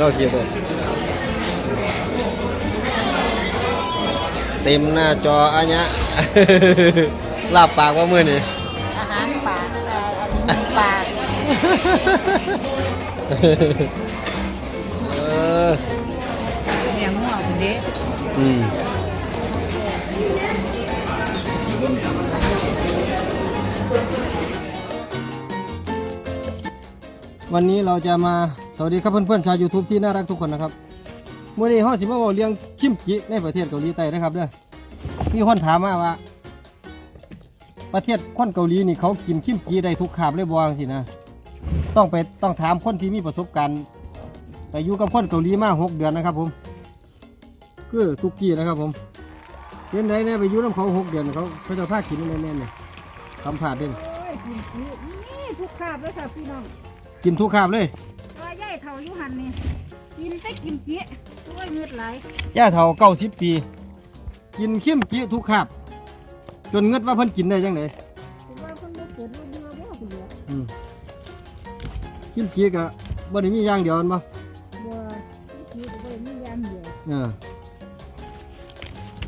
เราเกียร์เลยเต็มหน้าจออันเนี้ยลาบปากว่ามือนี่อาหารป่าเอ่ออันนี้ป่าเออเนี่ยมั่วคุณเด้อืมวันนี้เราจะมา สวัสดีครับเพื่อนๆชาว YouTube ที่น่ารักทุกคนนะครับเมื่อนี้ห้อสิมาบอกเรื่องคิมจิในประเทศเกาหลีใต้นะครับเด้อมีคนถามมาว่า ประเทศคนเกาหลีนี่เขากินคิมจิได้ทุกคาบเลยบวจังสินะต้องไปต้องถามคนที่มีประสบการณ์ไปอยู่กับคนเกาหลีมาหกเดือนนะครับผมคือทุกกี้นะครับผมเห็นไหนเนี่ยไปอยู่น้ำเขาหกเดือนเขาเขาจะพากินแน่ๆเนี่ยคำผ่าดเด่นโอ้ยกินนี่นี่ทุกคาบเลยค่ะพี่น้องกินทุกคาบเลย ตัวใหญ่เท่าอยู่หันนี่กินแต่กินเจี๊ยตัวเงือดไหลย่าเท่าเก้าสิบปี กินเข้มกี้ทุกคาบจนเงึดว่าเพิ่นกินได้ยังไงคือว่าคนบ่เกิดบ่เบื่อบ่เบื่ออืมเข้มกี้ก็บ่ได้มีอย่างเดียวแม่นบ่บ่กินก็บ่มีอย่างเดียวเออ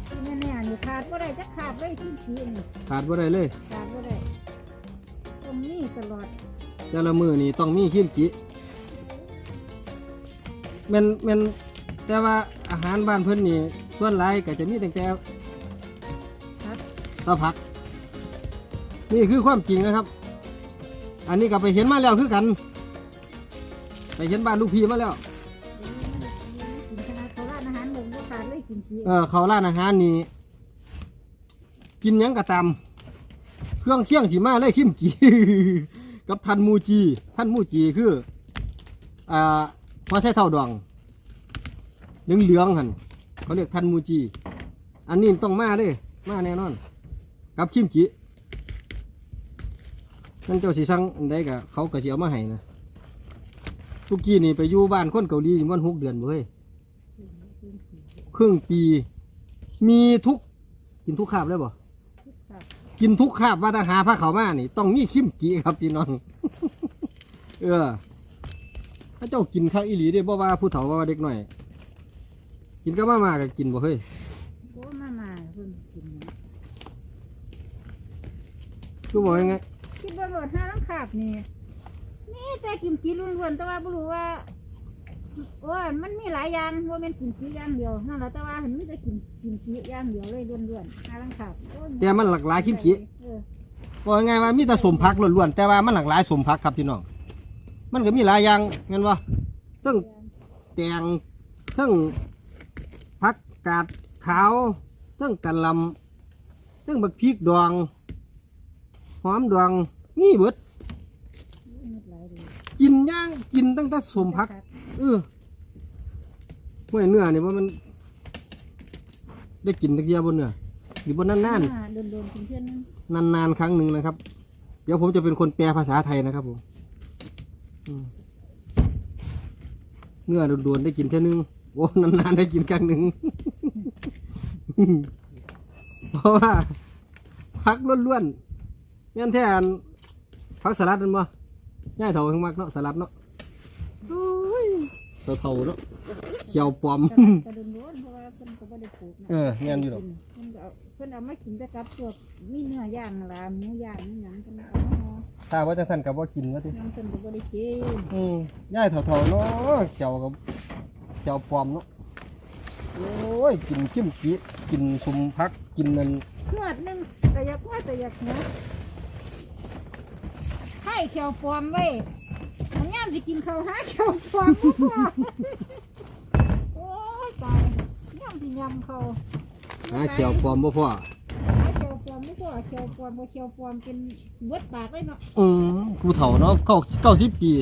ที่แน่ๆนี่ขาดบ่ได้จักขาดเลยกินขี้นี่ขาดบ่ได้เลย ขาดบ่ได้ตรงนี้ตลอดแต่ละมือนี่ต้องมีเข้มกี้ แม่นแม่นแต่ว่าอาหารบ้านเพิ่นนี่ส่วนหลายก็จะมีตั้งแต่ครับ ตะผัก นี่คือความจริงนะครับ อันนี้ก็ไปเห็นมาแล้วคือกัน ไปเห็นบ้านลูกพี่มาแล้ว กินขนาดเขาร้านอาหารหมงบ่ขาดเลยกินขี้เออเขาร้านอาหารนี่กินหยังกะตามเครื่องเคียงสีมาเลยขิมจี กับทันมูจี ทันมูจีคืออ่า หัวไส้เท่าดองเหลืองเหลืองหันเขาเรียกทันมูจี อันนี้ต้องมาเลยมาแน่นอน กับขิมจินั่นเจ้าสีสังอันใดกะเขาก็สิเอามาให้นะทุกกี้นี่ไปอยู่บ้านคนเกาหลีอยู่วันหกเดือนเว้ยครึ่งปี มีทุก กินทุกคาบเลยบ่กินทุกคาบว่าถ้าหาผ้าเขามานี่ ต้องมีขิมจีครับพี่น้อง เออ ถ้าเจ้ากินข้าวอีหลีเด้บ่ว่าผู้เฒ่าบ่ว่าเด็กหน่อย กินก็มามาก็กินบ่เฮ้ยโอ้มามาเพิ่นกินนะคือบอกยังไงคิดว่าโหลดห้าลังขาบนี่นี่แต่กิมจิล้วนๆแต่ว่าบ่รู้ว่าโอ้ยมันมีหลายอย่างว่าแม่นกิมจิอย่างเดียวนั่นแหละแต่ว่าเห็นมีแต่กิมกิมจิอย่างเดียวเลยล้วนๆห้าลังขาบโอ้ยแต่มันหลากหลายขิมจิเออบอกยังไงว่ามีแต่สมพักล้วนๆแต่ว่ามันหลากหลายสมพักครับพี่น้อง มันก็มีหลายอย่างเงินว่าทั้งแตงทั้งผักกาดขาวทั้งกะหลำทั้งบักพริกดอง หอมดองนี่เบิดมีหลายเลยกินย่างกินตั้งแต่สมพัก เออห้วยเนื้อเนี่ยว่ามัน ได้กินตะเกียบบนเนื้ออยู่บนนานอ่าโดนๆกินเพื่อนนึงๆนานๆครั้งหนึ่งนะครับ เดี๋ยวผมจะเป็นคนแปลภาษาไทยนะครับผมอืม เนื้อโดนๆได้กินแค่นึงโอ้นานๆได้กินครั้งหนึ่งเพราะว่าพักล้วนๆงั้นแท้อันพักสลัดมันบ่ง่ายเท่าข้างมากเนาะสลัดเนาะโอ้ยเท่าๆเนาะเขียวปลอมกระโดนๆเพราะว่าเพิ่นก็บ่ได้ปลูกนะเออแม่นอยู่ดอกเพิ่นก็เอาเพิ่นเอามากินแต่กับพวกมีเนื้อย่างล่ะหมูย่างนี่หยังเพิ่นเอามาห่อ ถ้าว่าจะสั่นกับว่ากินว่าติน้ำเพิ่นก็บ่ได้กินอืมง่ายเท่าๆเนาะเขียวกับเขียวปลอมเนาะโอ้ยกินขิมกีกินชุมพักกินนั่นนวดหนึงแต่อยากว่าแต่อยากหัวให้เขียวปลอมไว้มันยามสิกินข้าวหาเขียวปลอมบ่พอโอ้ยตายยามสิยำเขาหาเขียวปลอมบ่พ่อ เขียวปลอมบ่เขียวปลอมเป็นเบิดปากเลยเนาะอืมผู้เฒ่าเนาะเก้าเก้าสิบปี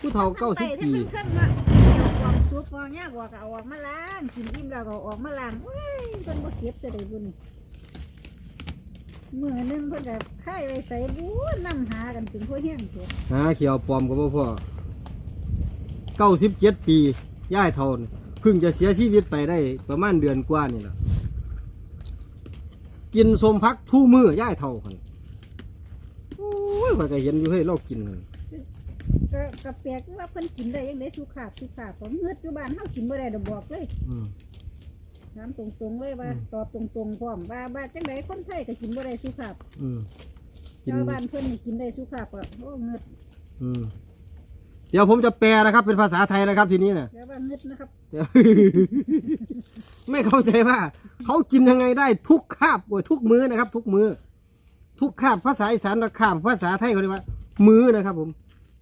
ผู้เฒ่าเก้าสิบปี ทั้งไตทั้งเครื่องเนาะเขียวปลอมซุปปลอมยากกว่าก็เอาออกมาล้างกินอิ่มแล้วก็เอาออกมาล้างเว้ยเพิ่นบ่เก็บซะได้บุญมื้อหนึงเพิ่นก็ค่ายไว้ใส่บู๊นำหากันถึงพวกเฮียงเถอะหาเขียวปลอมกับบ่พ่อเก้าสิบเจ็ดปีย่ายเท่านี่เพิ่งจะเสียชีวิตไปได้ประมาณเดือนกว่านี่แหละ กินสมพักทู่มือย่ายเท่าคนโอ้ยว่าก็เห็นอยู่ให้เรากินนั่นก็ก็แปลกว่าเพิ่นกินได้ยังได้สุขาบสุขาบของเงือดอยู่บ้านเฮากินบ่ได้ดอกบอกเลยอืม ถามตรงๆเลยว่า อืม ตอบตรงๆพร้อมว่าบ้าจังไดคนไทยก็กินบ่ได้สุขาบอืมกินชาวบ้านเพิ่นนี่กินได้สุขาบอะโอ้เงือดอืม เดี๋ยวผมจะแปลนะครับ เป็นภาษาไทยนะครับทีนี้เนี่ยแล้วว่าเงือดนะครับเดี๋ยว ไม่เข้าใจว่า เขากินยังไงได้ทุกคาบโอ้ยทุกมื้อนะครับ ทุกมื้อทุกคาบภาษาอีสานและคาบภาษาไทยเขาเรียกว่า มื้อนะครับ ผม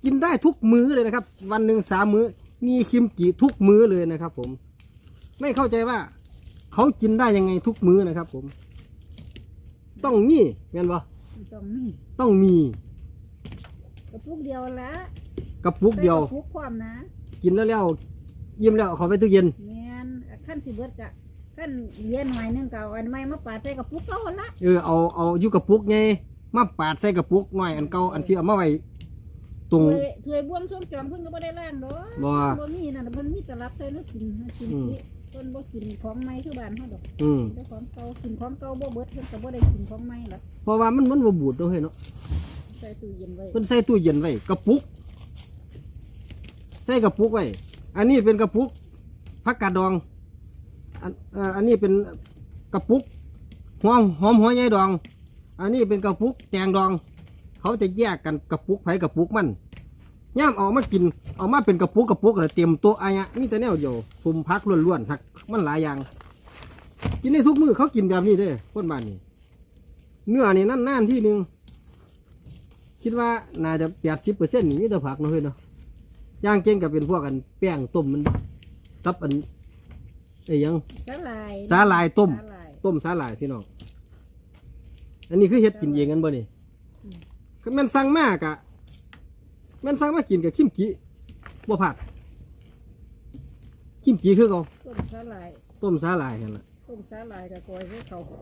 กินได้ทุกมื้อเลยนะครับ วันหนึ่งสามมื้อมีคิมจิทุกมื้อเลยนะครับ ผม ไม่เข้าใจว่า เขากินได้ยังไงทุกมื้อนะครับ ผม ต้องมีเงี้ยบ่ต้องมีต้องมีกระปุกเดียวละ กระปุกเดียว ใส่กระปุกพร้อมนะกินแล้วแล้วยิ้มแล้วเอาเขาไปตู้เย็น แม่นขั้นสิเบิดกะขั้นเหลียหน่อยหนึงก็เอาอันใหม่มาปาดใส่กระปุกเก่าหั่นละเออเอาเอาอยู่กระปุกไงมาปาดใส่กระปุกหน่อยอันเก่าอันที่เอามาไว้ตรงถ้วยถ้วยบวงส้มจอมเพิ่นก็บ่ได้ล้างดอกบ่บ่มีนั่นน่ะเพิ่นมีแต่รับใส่แล้วกินให้กินอืมสิเพิ่นบ่กินของใหม่คือบ้านเฮาดอกอืมได้ของเก่ากินของเก่าบ่เบิดเพิ่นก็บ่ได้กินของใหม่ละเพราะว่ามันมันบ่บูดเนาะเฮ้ยเนาะใส่ตู้เย็นไว้เพิ่นใส่ตู้เย็นไว้กระปุก ใส่กระปุกไว้ อันนี้เป็นกระปุกผักกาดดอง อันเอ่ออันนี้เป็นกระปุกหอมหอมหัวใหญ่ดอง อันนี้เป็นกระปุกแตงดอง เขาจะแยกกันกระปุกไผ่กระปุกมันย่ามเออกมากินเออกมาเป็นกระปุกกระปุกแล้วเตรียมโต๊ะอะเนี่ยมีแต่แนวเดียวซุมพักล้วนๆพักมันหลายอย่าง กินได้ทุกมื้อเขากินแบบนี้เด้คนบ้านนี้ เนื้อนี่นั่นๆที่หนึ่งคิดว่าน่าจะแปดสิบเปอร์เซ็นต์นี่มีแต่ผักเนาะเฮ้ยเนาะ ย่างเก่งกับเป็นพวกกันแป้งต้มมันบ่กับอันไอ้หยังสาหร่ายสาหร่ายต้ม สาหร่ายต้มสาหร่ายพี่น้อง อันนี้คือเฮ็ดกินเองกันบ่นี่อืมก็แม่นสั่งมากอะแม่นสั่งมากินกับคิมจิบ่ผัดคิมจิคือเขาต้มสาหร่ายต้มสาหร่ายนั่นล่ะต้มสาหร่ายกับกอยให้เขาโค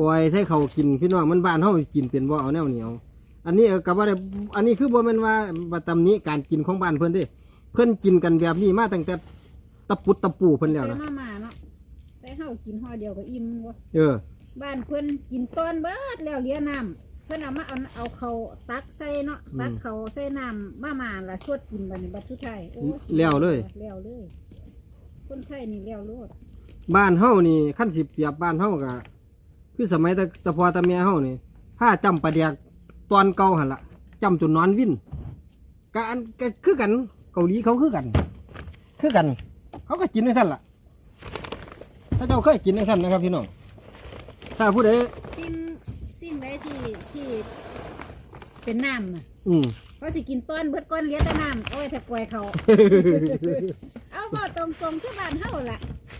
กอยใส่เขาวกินพี่น้องมันบ้านเฮากินเป็นบ่เอาแนวเหนียว อันนี้เออกับว่าได้อันนี้คือบ่แม่นว่าบ่ตำหนี้การกินของบ้านเพิ่นเด้ เพิ่นกินกันแบบนี้มาตั้งแต่ตะปุดตะปูเพิ่นแล้วใส่นะมาม่าเนาะแต่เฮากินห่อเดียวก็อิ่มวะเออ บ้านเพิ่นกินตอนเบิดแล้วเหลี้ยน้ำเพิ่นเอามาเอาเอาเขาตักใส่เนาะตักเขาใส่น้ำมาม่าละชวดกินบัดนี้บัดสุดท้ายโอ้ยแล้วเลย แล้วเลย คนไทยนี่แล้วโลดบ้านเฮานี่ขั้นสิเปรียบบ้านเฮาก็คือสมัยแตะตะพอตะเมียเฮานี่ผ้าจำปลาแดก ตอนเก่าหั่นล่ะจำจนนอนวินกอันก็คือกันเกาหลีเขาคือกัน คือกัน เขาก็กินได้ท่านล่ะ ถ้าเจ้าเคยกินได้ท่านนะครับพี่น้องถ้าผู้ใดสิ่งสิ่งใดที่ที่เป็นน้ำน่ะอืมเขาสิกินต้นเบิดก้อนเหลี้ยแต่น้ำเอาไว้แต่กล้วยเขา เอาบ่ตรงๆที่บ้านเฮาล่ะ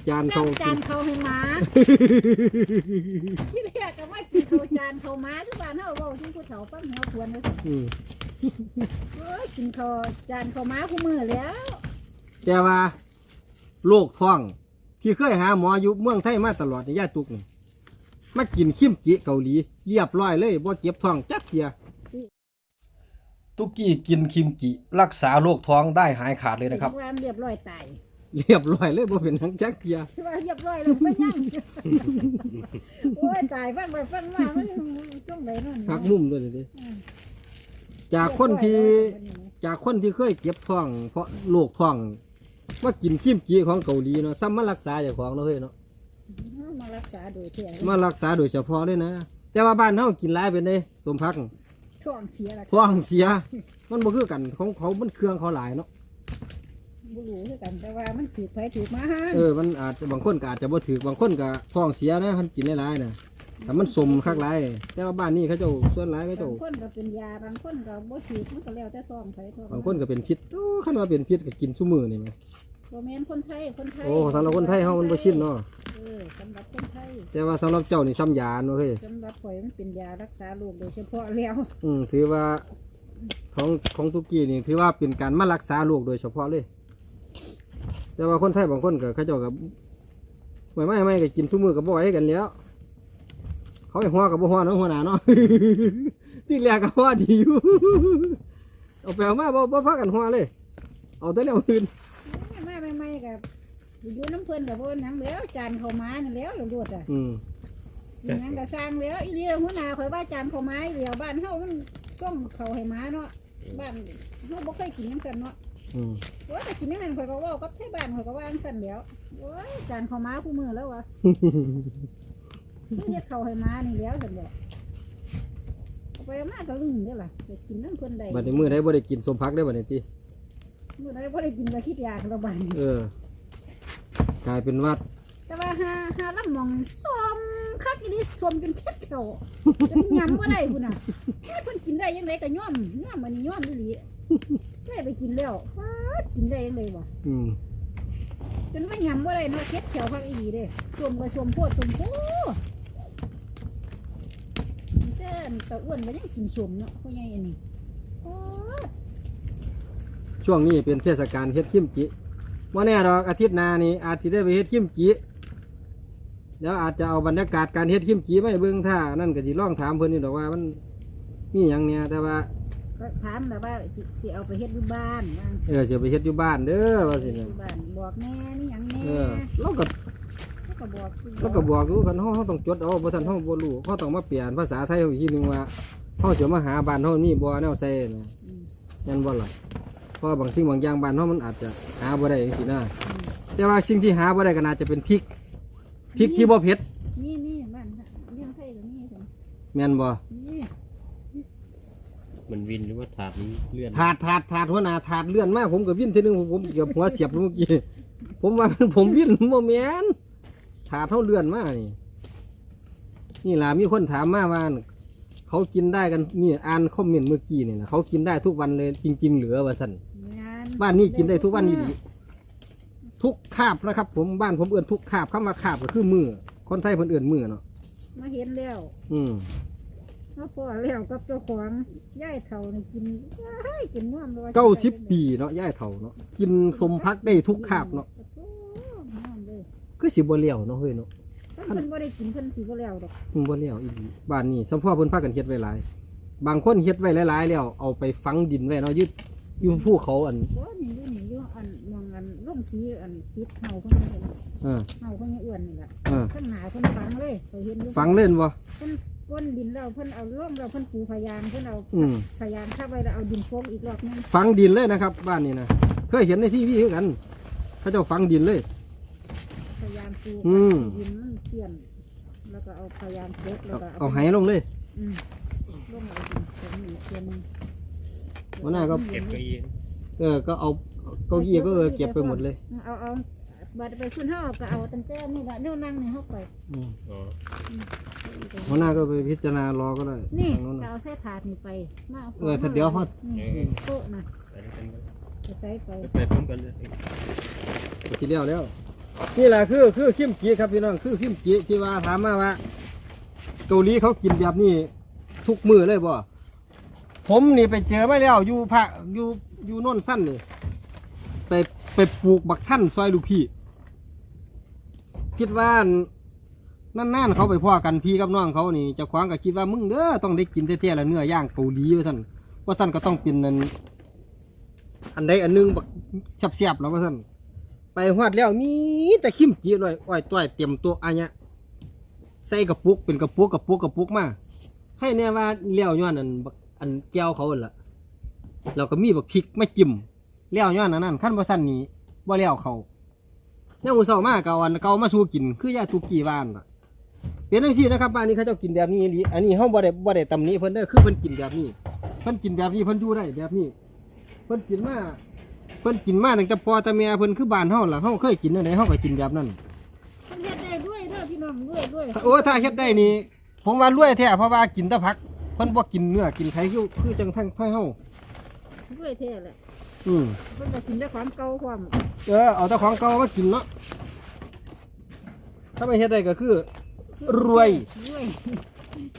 จานจัเขาบจานเขาให้หมาที่แรกก็ว่ากินเขาจานเขาหมาที่บ้านเฮาเว้าที่ผู้เฒ่าฟังหัวควรว่าซั่นอืมโอ้ยกินเขาจานเขาหมาคู่มือแล้ว แต่ว่าโรคท้อง ที่เคยหาหมออยู่เมืองไทยมาตลอดนี่ย่าตุกนี่มากินคิมจิเกาหลี เรียบร้อยเลยบ่เจ็บท้องจักเทีย ตุกกี้กินคิมจิรักษาโรคท้องได้หายขาดเลยนะครับ ว่าเรียบร้อยตายเรียบร้อยเลยบ่เป็นทั้งจักเทียที่ว่าเรียบร้อยแล้วบ่ยังโอ้ยตายฟังไปฟังมามันจ้องไหนนั่นหักมุมด้วยนี่ดิจากคนที่จากคนที่เคยเจ็บท้อง เพราะโรคท้องมากินคิมจิของเกาหลีเนาะซ้ำมารักษาเจ้าของเนาะเฮ้ยเนาะมารักษาโดยเที่ยงมารักษาโดยเฉพาะเลยนะแต่ว่าบ้านเฮากินหลายเป็นเด้สมพัก ช่วงเสียละท้องเสีย มันบ่คือกันของเขา มันเครื่องเขาหลายเนาะ บ่รู้คือกันแต่ว่ามันถูกไผถูกมาเออ มันอาจจะบางคนก็อาจจะบ่ถือบางคนก็ท้องเสียนะมันกินหลายๆนะแต่มันสมคักหลายแต่ว่าบ้านนี้เขาเจ้าส่วนหลายเขาบาเจ้างคนก็เป็นยาบางคนก็บ่ถูกมันก็แล้วแต่ท้องไผท้องบางคนก็เป็นพิษโอ้คันว่าเป็นพิษก็กินซุมื้อนี่แหม บ่แม่นคนไทย คนไทยโอ้สำหรับคนไทยเฮามันบ่ชินเนาะเออสำหรับคนไทยแต่ว่าสำหรับเจ้านี่ซ้ำยาเนาะเฮ้ยสำหรับข่อยมันเป็นยารักษาโรคโดยเฉพาะแล้ว อืมถือว่าของของตุกี้นี่ถือว่าเป็นการมารักษาโรคโดยเฉพาะเลย แต่ว่าคนไทยบางคนก็เขาเจ้าก็ไม่ไม่ไม่ก็กินซุมื้อก็บ่ไหวกันแล้ว เขาไปหัวกับบ่หัวเนาะหัวหน้าเนาะ ที่แรกก็หัวดีอยู่ เอาไปเอามาบ่บ่พักกันหัวเลย เอาแต่แนวอื่นมาใหม่ๆ กับอยู่น้ำเพิ่นกับพวกนังแล้วจานเขามานี่แล้วเราดวดอะอืมอีหยังก็สร้างแล้วอีเดียวหัวหน้าข่อยว่าจานเขามาอีเดียวบ้านเฮามันส่งเขาให้หมาเนาะบ้านเฮาบ่เคยกินจังซั่นเนาะอืมโอ้ยแต่กินจังซั่นข่อยก็เว้ากับไทบ้านข่อยก็ว่าจังซั่นแหล้วโอ้ยจานข้าวหม้าคู่มือแล้ววะเฮ็ดข้าวให้หม้านี่แล้วซั่นแหละเอาไปเอามาก็ลืมเด้อล่ะไปกินนำเพิ่นได้บัดนี้มื้อใดบ่ได้กินสมพักได้อบัดนี้ติ มื้อใดบ่ได้กินก็คิดอยากแล้วบัดนี้เออ กลายเป็นว่าแต่ว่าหาหาลำหมองส้มคักอีนี่ส้มจนเช็ดแขวจนยำบ่ได้พุ่นน่ะให้เพิ่นกินได้ยังไงก็ย่อมย่อมอันนี้ย่อมอีหลีได้ไปกินแล้วฟ้าดกินได้ยังไงวะอืมจนว่ายำบ่ได้เนาะเช็ดแขวคักอีหลีเด้ส้มก็ส้มโพดส้มโพแต่ตะอ้วนก็ยังกินส้มเนาะพ่อใหญ่อันนี้ฟ้าด ช่วงนี้เป็นเทศกาลเฮ็ดขิมจิว่าแน่ดอกอาทิตย์หน้านี่อาจจะได้ไปเฮ็ดขิมจิแล้วอาจจะเอาบรรยากาศการเฮ็ดขิมจิมาให้เบิ่งท่านั่นก็สิลองถามเพิ่นนี่ดอกว่ามันมีหยังเนี่ยแต่ว่าก็ถามแล้วว่าสิสิเอาไปเฮ็ดอยู่บ้านว่าเออสิไปเฮ็ดอยู่บ้านเด้อว่าสิอเนี่ยยู่บ้านบอกแม่มีหยังแน่เออเราก็แล้วก็บอกเราก็บอกอยู่กันเฮาเฮาต้องจดเอาบ่ทันเฮาบ่รู้เฮาต้องมาเปลี่ยนภาษาไทยอีกทีหนึงว่าเฮาสิมาหาบ้านเฮามีบ่แนวใส่นะอืมยันบ่ล่ะเพ ราะว่าบางสิ่งบางอย่างบ้านเฮามันอาจจะหาบ่ได้จังซี่นะแต่ว่าสิ่งที่หาบ่ได้ก็น่าจะเป็นพริกพริกที่บ่เผ็ดมีมีบ้านเลี้ยงไข่ก็มีจ้ะแม่นบ่มีมันวินหรือว่าถาดมันเลื่อนถาดถาดถาดหัวหน้าถาดเลื่อนมาผมก็วิ่นทีนึงผมผมเกือบหัวเสียบเมื่อกี้ผมว่าผมวิ่นบ่แม่นถาดเท่าเลื่อนมานี่นี่ล่ะมีคนถามมาว่าเขากินได้กันนี่อ่านคอมเมนต์เมื่อกี้นี่นะเขากินได้ทุกวันเลยจริง ๆ เหลือว่าสั่นงาน บ้านนี้กินได้ทุกวันอยู่ดีทุกคาบนะครับ ผมบ้านผมเอื่นทุกคาบคำว่าคาบก็คือมือคนไทยเพิ่นเอื่นมือเนาะมาเห็นแล้วอืมมาพอแล้วกับเจ้าของย่ายเท่านี่กินว้ายกินม่วมเลยเก้าสิบปีเนาะย่ายเฒ่าเนาะกินสมพักได้ทุกคาบเนาะโอ้ม่วมเลยคือสิบ่เลี้ยวเนาะเฮ้ยเนาะถ้าเพิ่นบ่ได้กินเพิ่นสิบ่แล้วดอกมันบ่แล้วอีหลีบ้านนี้สมพ่อเพิ่นพากันเฮ็ดไว้หลาย บางคนเฮ็ดไว้หลายๆแล้วเอาไปฝังดินไว้เนาะยึด อยู่ภูเขาอันโอ้นี่อยู่นี่อยู่อันมองอันร่มสีอันติดเฮาเพิ่นนี่ล่ะเออเฮาเพิ่นยังอ้วนนี่ล่ะเออ ข้างหน้าเพิ่นฝังเลยไปเห็นอยู่ฝังเล่นบ่เพิ่นก้นดินแล้วเพิ่นเอาร่มแล้วเพิ่นปูพยางเพิ่นเอาอืมพยางเข้าไปแล้วเอาดินโฟกอีกรอบนึงฝังดินเลยนะครับ บ้านนี้นะเคยเห็นในทีวีคือกันเขาเจ้าฝังดินเลย พยายามปูอืม ดินมันเปลี่ยนแล้วก็เอาพยายามเล็กแล้วเอาก็เอาไหลงเลย อืมลงเอาดินตรงนี้เปลี่ยนหนึ่ง วันหน้าก็เก็บเก้าอี้เออก็เอาเก้าอี้ก็เออเก็บไปหมดเลยเอาเอาบัดไปขึ้นห้าก็เอาตั้งแต่นี่ละเนี่ยนั่งในห้องไปอืมอ๋อหัวหน้าก็ไปพิจารณารอก็ได้นี่ทางโน้นจะน่ะเอาใส่ถาดนี่ไปมาาเออถ้าเดี๋ยวเขานี่โต๊ะนะไปด้วยกันก็จะใส่ไปไปพร้อมกันเลยไปทีเดียวแล้ว นี่แหละคือคือขิมจีครับพี่น้องคือขิมจีที่ว่าถามมาว่าเกาหลีเขากินแบบนี้ทุกมือเลยบ่ ผมนี่ไปเจอมาแล้วอยู่ภาคอยู่อยู่โน่นสั้นนี่ไปไปปลูกบักท่านซอยลูกพี่ คิดว่านานๆเขาไปพ่อกันพี่กับน้องเขานี่จะคว้างก็คิดว่ามึงเด้อต้องได้กินแท้ๆแล้วเนื้อย่างเกาหลีว่าท่านว่าท่านก็ต้องเป็นอันอันใดอันหนึงบักแซ่บๆแล้วว่าท่านไปฮอดแล้วมีแต่ขิมจีเลยอ้อยต้อยเตรียมตัวอันเนี้ยใส่กระปุกเป็นกระปุกกระปุกกระปุกมาให้แน่ว่าเลี้ยวย้อนอันบัก อันแก้วเขาหั่นล่ะแล้วก็มีบักพริกไม่จิ้มเลี้ยวย้อนอันนั้นขั้นบ่สั้นนี้บ่เลี้ยวเขาเนี่ยมือเศร้ามากเกาอันเกามาสู้กิน คือยาทุกี้บ้านล่ะเป็นจังซี่นะครับบ้านนี้เขาเจ้ากินแบบนี้อีหลีอันนี้เฮาบ่ได้บ่ได้ตำหนี้เพิ่นเด้อคือเพิ่นกินแบบนี้ เพิ่นกินแบบนี้เพิ่นอยู่ได้แบบนี้ เพิ่นกินมาเพิ่นกินมาตั้งแต่พ่อแต่แม่เพิ่นคือบ้านเฮาล่ะเฮาเคยกินจังไดเฮาก็กินแบบนั้นมันเฮ็ดได้ด้วยเด้อพี่น้องด้วยด้วยโอ้ถ้าเฮ็ดได้นี่ผมว่ารวยแท้เพราะว่ากินแต่ผัก เพิ่นบ่กินเนื้อกินไข่คือคือจังทั้งไทยเฮาด้วยแท้แหละอืมเพิ่นก็กินได้ความเก่าความเออเอาแต่ของเก่ามากินเนาะถ้าไม่เฮ็ดได้ก็คือ รวย รวย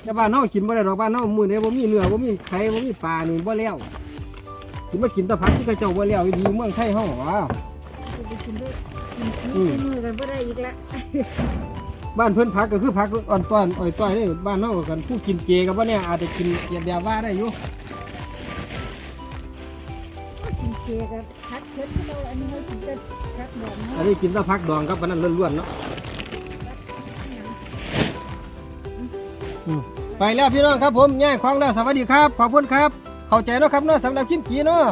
แต่บ้านเฮากินบ่ได้ดอกบ้านเฮามื้อนี้บ่มีเนื้อบ่มีไข่บ่มีปลานี่บ่แล้วกินมากินแตะผักที่เขาเจ้าบ่แล้วอีดีเมืองไทยเฮาว่าจะไปกินได้กินอืมกินมือกันบ่ได้อีกละ บ้านเพิ่นผักก็คือผักอ่อนต้อนอ่อยต้อยเด้บ้านเฮากันผู้กินเจก็บ่เนี่ยอาจจะกินเกียแบบว่าได้อยู่กินเค้กกับพัดเช็ดเราอันนี้เรากินแต่พัดดอกอัเนาะนนี้กินแตะผักดองกับอันนั้นล้วนๆเนาะอืมไปแล้วพี่น้องครับผมย่ายของแล้วสวัสดีครับ ขอบคุณครับ เข้าใจเนาะครับเนาะสำหรับคิมกีเนาะ